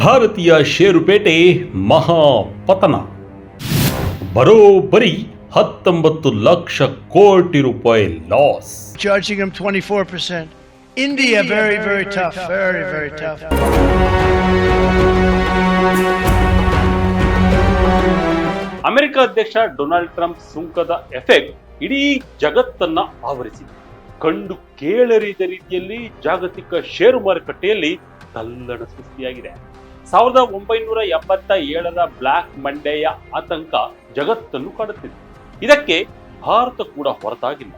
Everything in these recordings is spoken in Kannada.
ಭಾರತೀಯ ಷೇರುಪೇಟೆ ಮಹಾಪತನ ಬರೋಬ್ಬರಿ ಹತ್ತೊಂಬತ್ತು ಲಕ್ಷ ಕೋಟಿ ರೂಪಾಯಿ loss charging them 24%. India, very, very tough. Very, very tough. America ಅಧ್ಯಕ್ಷ ಡೊನಾಲ್ಡ್ ಟ್ರಂಪ್ ಸುಂಕದ ಎಫೆಕ್ಟ್ ಇಡೀ ಜಗತ್ತನ್ನ ಆವರಿಸಿದೆ ಕಂಡು ಕೇಳರಿದ ರೀತಿಯಲ್ಲಿ ಜಾಗತಿಕ ಷೇರು ಮಾರುಕಟ್ಟೆಯಲ್ಲಿ ತಲ್ಲಣ ಸೃಷ್ಟಿಯಾಗಿದೆ ಸಾವಿರದ ಒಂಬೈನೂರ ಎಂಬತ್ತ ಏಳರ ಬ್ಲ್ಯಾಕ್ ಮಂಡೆಯ ಆತಂಕ ಜಗತ್ತನ್ನು ಕಾಡುತ್ತಿದೆ ಇದಕ್ಕೆ ಭಾರತ ಕೂಡ ಹೊರತಾಗಿಲ್ಲ.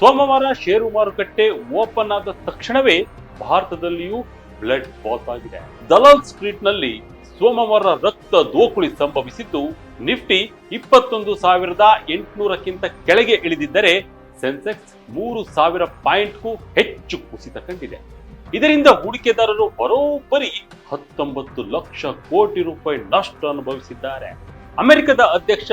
ಸೋಮವಾರ ಷೇರು ಮಾರುಕಟ್ಟೆ ಓಪನ್ ಆದ ತಕ್ಷಣವೇ ಭಾರತದಲ್ಲಿಯೂ ಬ್ಲಡ್ ಬಾತ್ ಆಗಿದೆ. ದಲಾಲ್ ಸ್ಟ್ರೀಟ್ನಲ್ಲಿ ಸೋಮವಾರ ರಕ್ತ ದೋಕುಳಿ ಸಂಭವಿಸಿದ್ದು, ನಿಫ್ಟಿ ಇಪ್ಪತ್ತೊಂದು ಸಾವಿರದ ಎಂಟುನೂರಕ್ಕಿಂತ ಕೆಳಗೆ ಇಳಿದಿದ್ದರೆ ಸೆನ್ಸೆಕ್ಸ್ ಮೂರು ಸಾವಿರ ಪಾಯಿಂಟ್ಗೂ ಹೆಚ್ಚು ಕುಸಿತ ಕಂಡಿದೆ. ಇದರಿಂದ ಹೂಡಿಕೆದಾರರು ಬರೋಬ್ಬರಿ ಹತ್ತೊಂಬತ್ತು ಲಕ್ಷ ಕೋಟಿ ರೂಪಾಯಿ ನಷ್ಟ ಅನುಭವಿಸಿದ್ದಾರೆ. ಅಮೆರಿಕದ ಅಧ್ಯಕ್ಷ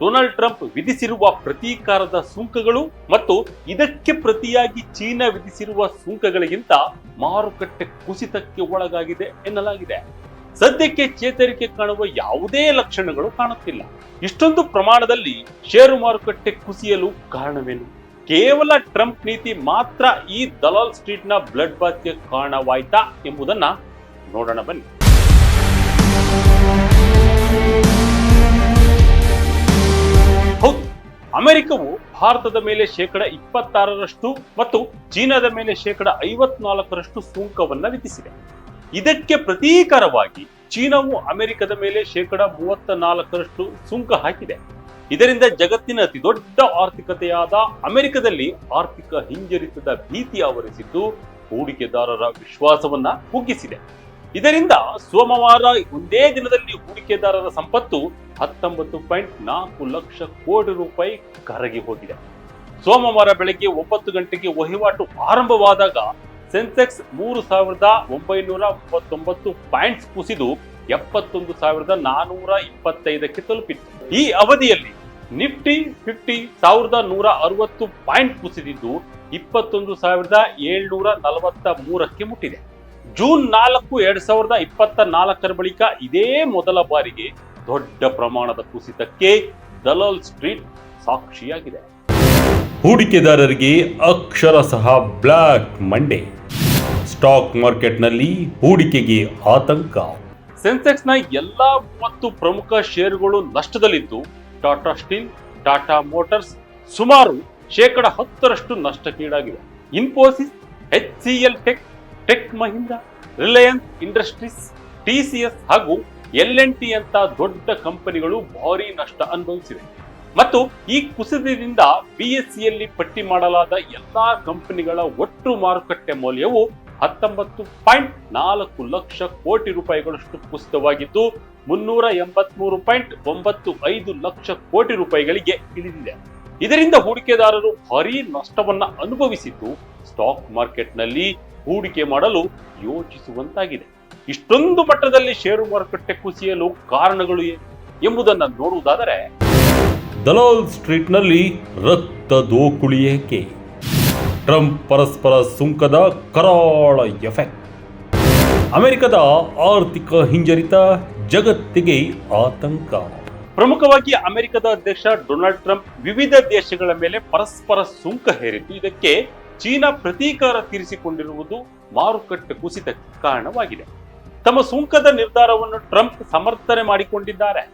ಡೊನಾಲ್ಡ್ ಟ್ರಂಪ್ ವಿಧಿಸಿರುವ ಪ್ರತೀಕಾರದ ಸುಂಕಗಳು ಮತ್ತು ಇದಕ್ಕೆ ಪ್ರತಿಯಾಗಿ ಚೀನಾ ವಿಧಿಸಿರುವ ಸುಂಕಗಳಿಗಿಂತ ಮಾರುಕಟ್ಟೆ ಕುಸಿತಕ್ಕೆ ಒಳಗಾಗಿದೆ ಎನ್ನಲಾಗಿದೆ. ಸದ್ಯಕ್ಕೆ ಚೇತರಿಕೆ ಕಾಣುವ ಯಾವುದೇ ಲಕ್ಷಣಗಳು ಕಾಣುತ್ತಿಲ್ಲ. ಇಷ್ಟೊಂದು ಪ್ರಮಾಣದಲ್ಲಿ ಷೇರು ಮಾರುಕಟ್ಟೆ ಕುಸಿಯಲು ಕಾರಣವೇನು? ಕೇವಲ ಟ್ರಂಪ್ ನೀತಿ ಮಾತ್ರ ಈ ದಲಾಲ್ ಸ್ಟ್ರೀಟ್ನ ಬ್ಲಡ್ ಬಾತ್ಗೆ ಕಾರಣವಾಯ್ತಾ ಎಂಬುದನ್ನ ನೋಡೋಣ ಬನ್ನಿ. ಅಮೆರಿಕವು ಭಾರತದ ಮೇಲೆ ಶೇಕಡ ಇಪ್ಪತ್ತಾರರಷ್ಟು ಮತ್ತು ಚೀನಾದ ಮೇಲೆ ಶೇಕಡ ಐವತ್ನಾಲ್ಕರಷ್ಟು ಸುಂಕವನ್ನು ವಿಧಿಸಿದೆ. ಇದಕ್ಕೆ ಪ್ರತೀಕಾರವಾಗಿ ಚೀನಾವು ಅಮೆರಿಕದ ಮೇಲೆ ಶೇಕಡ ಮೂವತ್ತ ನಾಲ್ಕರಷ್ಟು ಸುಂಕ ಹಾಕಿದೆ. ಇದರಿಂದ ಜಗತ್ತಿನ ಅತಿ ದೊಡ್ಡ ಆರ್ಥಿಕತೆಯಾದ ಅಮೆರಿಕದಲ್ಲಿ ಆರ್ಥಿಕ ಹಿಂಜರಿತದ ಭೀತಿ ಆವರಿಸಿದ್ದು ಹೂಡಿಕೆದಾರರ ವಿಶ್ವಾಸವನ್ನ ಕುಗ್ಗಿಸಿದೆ. ಇದರಿಂದ ಸೋಮವಾರ ಒಂದೇ ದಿನದಲ್ಲಿ ಹೂಡಿಕೆದಾರರ ಸಂಪತ್ತು ಹತ್ತೊಂಬತ್ತು ಪಾಯಿಂಟ್ ನಾಲ್ಕು ಲಕ್ಷ ಕೋಟಿ ರೂಪಾಯಿ ಕರಗಿ ಹೋಗಿದೆ. ಸೋಮವಾರ ಬೆಳಗ್ಗೆ ಒಂಬತ್ತು ಗಂಟೆಗೆ ವಹಿವಾಟು ಆರಂಭವಾದಾಗ ಸೆನ್ಸೆಕ್ಸ್ ಮೂರು ಸಾವಿರದ ಒಂಬೈನೂರ ಮೂವತ್ತೊಂಬತ್ತು ಪಾಯಿಂಟ್ಸ್ ಕುಸಿದು ಎಪ್ಪತ್ತೊಂದು ಸಾವಿರದ ನಾನೂರ ಇಪ್ಪತ್ತೈದಕ್ಕೆ ತಲುಪಿತ್ತು. ಈ ಅವಧಿಯಲ್ಲಿ ನಿಫ್ಟಿ ಫಿಫ್ಟಿ ಸಾವಿರದ ನೂರ ಅರವತ್ತು ಪಾಯಿಂಟ್ ಕುಸಿದಿದ್ದು ಇಪ್ಪತ್ತೊಂದು ಸಾವಿರದ ಏಳ್ನೂರ ನಲವತ್ತ ಮೂರಕ್ಕೆ ಮುಟ್ಟಿದೆ. ಜೂನ್ ನಾಲ್ಕು ಎರಡ್ ಸಾವಿರದ ಇಪ್ಪತ್ತ ನಾಲ್ಕರ ಬಳಿಕ ಇದೇ ಮೊದಲ ಬಾರಿಗೆ ದೊಡ್ಡ ಪ್ರಮಾಣದ ಕುಸಿತಕ್ಕೆ ದಲಾಲ್ ಸ್ಟ್ರೀಟ್ ಸಾಕ್ಷಿಯಾಗಿದೆ. ಹೂಡಿಕೆದಾರರಿಗೆ ಅಕ್ಷರ ಸಹ ಬ್ಲ್ಯಾಕ್ ಮಂಡೇ. ಸ್ಟಾಕ್ ಮಾರ್ಕೆಟ್ನಲ್ಲಿ ಹೂಡಿಕೆಗೆ ಆತಂಕ. ಸೆನ್ಸೆಕ್ಸ್ನ ಎಲ್ಲಾ ಮೂವತ್ತು ಪ್ರಮುಖ ಷೇರುಗಳು ನಷ್ಟದಲ್ಲಿದ್ದು ಟಾಟಾ ಸ್ಟೀಲ್ ಟಾಟಾ ಮೋಟಾರ್ಸ್ ಸುಮಾರು ಶೇಕಡ ಹತ್ತರಷ್ಟು ನಷ್ಟಕ್ಕೀಡಾಗಿವೆ. Infosys H C L tech tech Mahindra Reliance industries TCS ಹಾಗೂ ಎಲ್ ಎನ್ ಟಿ ಅಂತ ದೊಡ್ಡ ಕಂಪನಿಗಳು ಭಾರಿ ನಷ್ಟ ಅನುಭವಿಸಿವೆ. ಮತ್ತು ಈ ಕುಸಿತದಿಂದ ಬಿಎಸ್ಸಿಯಲ್ಲಿ ಪಟ್ಟಿ ಮಾಡಲಾದ ಎಲ್ಲಾ ಕಂಪನಿಗಳ ಒಟ್ಟು ಮಾರುಕಟ್ಟೆ ಮೌಲ್ಯವು ಹತ್ತೊಂಬತ್ತು ಪಾಯಿಂಟ್ ನಾಲ್ಕು ಲಕ್ಷ ಕೋಟಿ ರೂಪಾಯಿಗಳಷ್ಟು ಕುಸಿತವಾಗಿದ್ದು, ಮುನ್ನೂರ ಎಂಬತ್ಮೂರು ಪಾಯಿಂಟ್ ಒಂಬತ್ತು ಐದು ಲಕ್ಷ ಕೋಟಿ ರೂಪಾಯಿಗಳಿಗೆ ಇಳಿದಿದೆ. ಇದರಿಂದ ಹೂಡಿಕೆದಾರರು ಭಾರಿ ನಷ್ಟವನ್ನ ಅನುಭವಿಸಿದ್ದು, ಸ್ಟಾಕ್ ಮಾರ್ಕೆಟ್ನಲ್ಲಿ ಹೂಡಿಕೆ ಮಾಡಲು ಯೋಚಿಸುವಂತಾಗಿದೆ. ಇಷ್ಟೊಂದು ಮಟ್ಟದಲ್ಲಿ ಷೇರು ಮಾರುಕಟ್ಟೆ ಕುಸಿಯಲು ಕಾರಣಗಳು ಎಂಬುದನ್ನು ನೋಡುವುದಾದರೆ, ದಲಾಲ್ ಸ್ಟ್ರೀಟ್ನಲ್ಲಿ ರಕ್ತ ದೋಕುಳಿ ಏಕೆ? ಟ್ರಂಪ್ ಪರಸ್ಪರ ಸುಂಕದ ಕರಾಳ ಎಫೆಕ್ಟ್. ಅಮೆರಿಕದ ಆರ್ಥಿಕ ಹಿಂಜರಿತ ಜಗತ್ತಿಗೆ ಆತಂಕ. ಪ್ರಮುಖವಾಗಿ ಅಮೆರಿಕದ ಅಧ್ಯಕ್ಷ ಡೊನಾಲ್ಡ್ ಟ್ರಂಪ್ ವಿವಿಧ ದೇಶಗಳ ಮೇಲೆ ಪರಸ್ಪರ ಸುಂಕ ಹೇರಿದ್ದು ಇದಕ್ಕೆ ಚೀನಾ ಪ್ರತೀಕಾರ ತೀರಿಸಿಕೊಂಡಿರುವುದು ಮಾರುಕಟ್ಟೆ ಕುಸಿತಕ್ಕೆ ಕಾರಣವಾಗಿದೆ. ತಮ್ಮ ಸುಂಕದ ನಿರ್ಧಾರವನ್ನು ಟ್ರಂಪ್ ಸಮರ್ಥನೆ ಮಾಡಿಕೊಂಡಿದ್ದಾರೆ.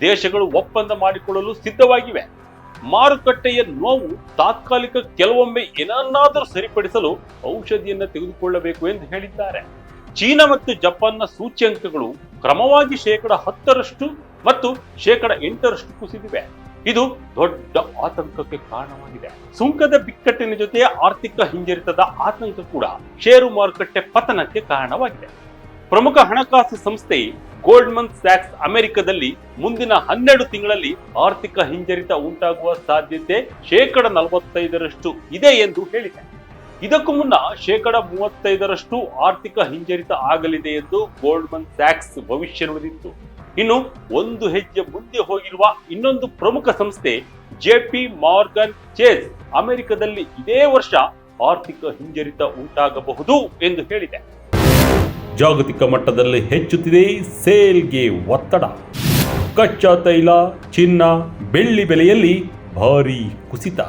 ದೇಶಗಳು ಒಪ್ಪಂದ ಮಾಡಿಕೊಳ್ಳಲು ಸಿದ್ಧವಾಗಿವೆ. ಮಾರುಕಟ್ಟೆಯ ನೋವು ತಾತ್ಕಾಲಿಕ ಕೆಲವೊಮ್ಮೆ ಏನನ್ನಾದರೂ ಸರಿಪಡಿಸಲು ಔಷಧಿಯನ್ನು ತೆಗೆದುಕೊಳ್ಳಬೇಕು ಎಂದು ಹೇಳಿದ್ದಾರೆ. ಚೀನಾ ಮತ್ತು ಜಪಾನ್ನ ಸೂಚ್ಯಂಕಗಳು ಕ್ರಮವಾಗಿ ಶೇಕಡ ಹತ್ತರಷ್ಟು ಮತ್ತು ಶೇಕಡ ಎಂಟರಷ್ಟು ಕುಸಿದಿವೆ. ಇದು ದೊಡ್ಡ ಆತಂಕಕ್ಕೆ ಕಾರಣವಾಗಿದೆ. ಸುಂಕದ ಬಿಕ್ಕಟ್ಟಿನ ಜೊತೆ ಆರ್ಥಿಕ ಹಿಂಜರಿತದ ಆತಂಕ ಕೂಡ ಷೇರು ಮಾರುಕಟ್ಟೆ ಪತನಕ್ಕೆ ಕಾರಣವಾಗಿದೆ. ಪ್ರಮುಖ ಹಣಕಾಸು ಸಂಸ್ಥೆ ಗೋಲ್ಡ್ಮನ್ ಸ್ಯಾಕ್ಸ್ ಅಮೆರಿಕದಲ್ಲಿ ಮುಂದಿನ ಹನ್ನೆರಡು ತಿಂಗಳಲ್ಲಿ ಆರ್ಥಿಕ ಹಿಂಜರಿತ ಉಂಟಾಗುವ ಸಾಧ್ಯತೆ ಶೇಕಡ ನಲವತ್ತೈದರಷ್ಟು ಇದೆ ಎಂದು ಹೇಳಿದೆ. ಇದಕ್ಕೂ ಮುನ್ನ ಶೇಕಡ ಮೂವತ್ತೈದರಷ್ಟು ಆರ್ಥಿಕ ಹಿಂಜರಿತ ಆಗಲಿದೆ ಎಂದು ಗೋಲ್ಡ್ಮನ್ ಸ್ಯಾಕ್ಸ್ ಭವಿಷ್ಯ ನುಡಿದಿತ್ತು. ಇನ್ನು ಒಂದು ಹೆಜ್ಜೆ ಮುಂದೆ ಹೋಗಿರುವ ಇನ್ನೊಂದು ಪ್ರಮುಖ ಸಂಸ್ಥೆ ಜೆಪಿ ಮಾರ್ಗನ್ ಚೇಸ್ ಅಮೆರಿಕದಲ್ಲಿ ಇದೇ ವರ್ಷ ಆರ್ಥಿಕ ಹಿಂಜರಿತ ಉಂಟಾಗಬಹುದು ಎಂದು ಹೇಳಿದೆ. ಜಾಗತಿಕ ಮಟ್ಟದಲ್ಲಿ ಹೆಚ್ಚುತ್ತಿದೆ ಸೇಲ್ಗೆ ಒತ್ತಡ. ಕಚ್ಚಾ ತೈಲ, ಚಿನ್ನ, ಬೆಳ್ಳಿ ಬೆಲೆಯಲ್ಲಿ ಭಾರೀ ಕುಸಿತ.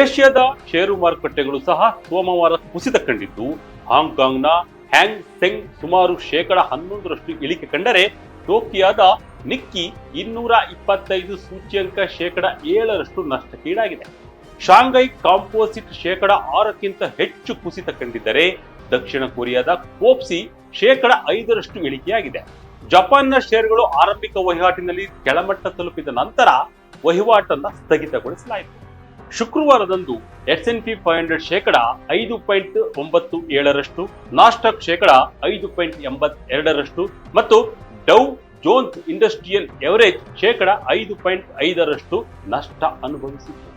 ಏಷ್ಯಾದ ಷೇರು ಮಾರುಕಟ್ಟೆಗಳು ಸಹ ಸೋಮವಾರ ಕುಸಿತ ಕಂಡಿದ್ದು, ಹಾಂಗ್ಕಾಂಗ್ನ ಹ್ಯಾಂಗ್ ಸೆಂಗ್ ಸುಮಾರು ಶೇಕಡ ಹನ್ನೊಂದರಷ್ಟು ಇಳಿಕೆ ಕಂಡರೆ ಟೋಕಿಯಾದ ನಿಕ್ಕಿ ಇನ್ನೂರ ಇಪ್ಪತ್ತೈದು ಸೂಚ್ಯಂಕ ಶೇಕಡ ಏಳರಷ್ಟು ನಷ್ಟಕ್ಕೀಡಾಗಿದೆ. ಶಾಂಘೈ ಕಾಂಪೋಸಿಟ್ ಶೇಕಡ ಆರಕ್ಕಿಂತ ಹೆಚ್ಚು ಕುಸಿತ ಕಂಡಿದ್ದರೆ ದಕ್ಷಿಣ ಕೊರಿಯಾದ ಕೋಪ್ಸಿ ಶೇಕಡ ಐದರಷ್ಟು ಇಳಿಕೆಯಾಗಿದೆ ಜಪಾನ್ನ ಶೇರ್ಗಳು ಆರಂಭಿಕ ವಹಿವಾಟಿನಲ್ಲಿ ಕೆಳಮಟ್ಟ ತಲುಪಿದ ನಂತರ ವಹಿವಾಟನ್ನ ಸ್ಥಗಿತಗೊಳಿಸಲಾಯಿತು. ಶುಕ್ರವಾರದಂದು S N P five hundred ಶೇಕಡ ಐದು ಪಾಯಿಂಟ್ ಒಂಬತ್ತು ಏಳರಷ್ಟು, ನಾಸ್ಟಾಕ್ ಶೇಕಡ ಐದು ಪಾಯಿಂಟ್ ಎಂಬತ್ ಎರಡರಷ್ಟು ಮತ್ತು ಡೌ ಜೋನ್ಸ್ ಇಂಡಸ್ಟ್ರಿಯಲ್ ಎವರೇಜ್ ಶೇಕಡ ಐದು ಪಾಯಿಂಟ್ ಐದರಷ್ಟು ನಷ್ಟ ಅನುಭವಿಸಿತ್ತು.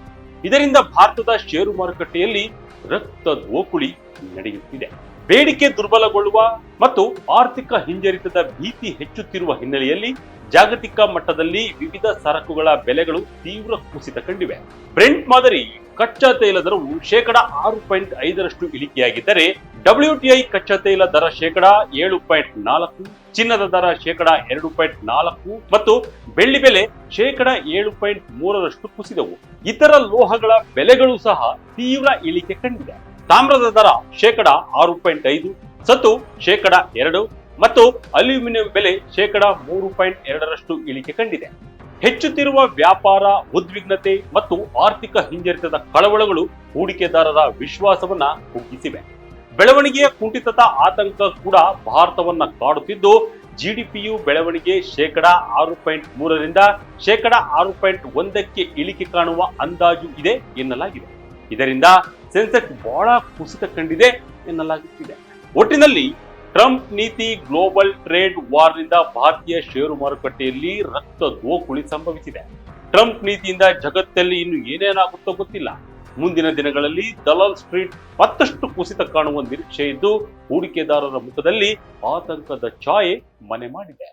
ಇದರಿಂದ ಭಾರತದ ಷೇರು ಮಾರುಕಟ್ಟೆಯಲ್ಲಿ ರಕ್ತ ಓಕುಳಿ ನಡೆಯುತ್ತಿದೆ. ಬೇಡಿಕೆ ದುರ್ಬಲಗೊಳ್ಳುವ ಮತ್ತು ಆರ್ಥಿಕ ಹಿಂಜರಿತದ ಭೀತಿ ಹೆಚ್ಚುತ್ತಿರುವ ಹಿನ್ನೆಲೆಯಲ್ಲಿ ಜಾಗತಿಕ ಮಟ್ಟದಲ್ಲಿ ವಿವಿಧ ಸರಕುಗಳ ಬೆಲೆಗಳು ತೀವ್ರ ಕುಸಿತ ಕಂಡಿವೆ. ಬ್ರೆಂಟ್ ಮಾದರಿ ಕಚ್ಚಾ ತೈಲ ದರವು ಶೇಕಡ ಆರು ಪಾಯಿಂಟ್ ಐದರಷ್ಟು ಇಳಿಕೆಯಾಗಿದ್ದರೆ ಡಬ್ಲ್ಯೂಟಿಐ ಕಚ್ಚಾ ತೈಲ ದರ ಶೇಕಡ ಏಳು ಪಾಯಿಂಟ್ ನಾಲ್ಕು, ಚಿನ್ನದ ದರ ಶೇಕಡ ಎರಡು ಪಾಯಿಂಟ್ ನಾಲ್ಕು ಮತ್ತು ಬೆಳ್ಳಿ ಬೆಲೆ ಶೇಕಡ ಏಳು ಪಾಯಿಂಟ್ ಮೂರರಷ್ಟು ಕುಸಿದವು. ಇತರ ಲೋಹಗಳ ಬೆಲೆಗಳು ಸಹ ತೀವ್ರ ಇಳಿಕೆ ಕಂಡಿದೆ. ತಾಮ್ರದ ದರ ಶೇಕಡ ಆರು ಪಾಯಿಂಟ್ ಐದು, ಸತ್ತು ಶೇಕಡ ಎರಡು ಮತ್ತು ಅಲ್ಯೂಮಿನಿಯಂ ಬೆಲೆ ಶೇಕಡ ಮೂರು ಪಾಯಿಂಟ್ ಎರಡರಷ್ಟು ಇಳಿಕೆ ಕಂಡಿದೆ. ಹೆಚ್ಚುತ್ತಿರುವ ವ್ಯಾಪಾರ, ಉದ್ವಿಗ್ನತೆ ಮತ್ತು ಆರ್ಥಿಕ ಹಿಂಜರಿತದ ಕಳವಳಗಳು ಹೂಡಿಕೆದಾರರ ವಿಶ್ವಾಸವನ್ನ ಕುಗ್ಗಿಸಿವೆ. ಬೆಳವಣಿಗೆಯ ಕುಂಠಿತದ ಆತಂಕ ಕೂಡ ಭಾರತವನ್ನ ಕಾಡುತ್ತಿದ್ದು, ಜಿಡಿಪಿಯು ಬೆಳವಣಿಗೆ ಶೇಕಡ ಆರು ಪಾಯಿಂಟ್ ಮೂರರಿಂದ ಶೇಕಡ ಆರು ಪಾಯಿಂಟ್ ಒಂದಕ್ಕೆ ಇಳಿಕೆ ಕಾಣುವ ಅಂದಾಜು ಇದೆ ಎನ್ನಲಾಗಿದೆ. ಇದರಿಂದ ಸೆನ್ಸೆಕ್ಸ್ ಬಹಳ ಕುಸಿತ ಕಂಡಿದೆ ಎನ್ನಲಾಗುತ್ತಿದೆ. ಒಟ್ಟಿನಲ್ಲಿ ಟ್ರಂಪ್ ನೀತಿ ಗ್ಲೋಬಲ್ ಟ್ರೇಡ್ ವಾರ್ನಿಂದ ಭಾರತೀಯ ಷೇರು ಮಾರುಕಟ್ಟೆಯಲ್ಲಿ ರಕ್ತ ದೋಕುಳಿ ಸಂಭವಿಸಿದೆ. ಟ್ರಂಪ್ ನೀತಿಯಿಂದ ಜಗತ್ತಲ್ಲಿ ಇನ್ನು ಏನೇನಾಗುತ್ತೋ ಗೊತ್ತಿಲ್ಲ. ಮುಂದಿನ ದಿನಗಳಲ್ಲಿ ದಲಾಲ್ ಸ್ಟ್ರೀಟ್ ಮತ್ತಷ್ಟು ಕುಸಿತ ಕಾಣುವ ನಿರೀಕ್ಷೆ ಇದ್ದು, ಹೂಡಿಕೆದಾರರ ಮುಖದಲ್ಲಿ ಆತಂಕದ ಛಾಯೆ ಮನೆ ಮಾಡಿದೆ.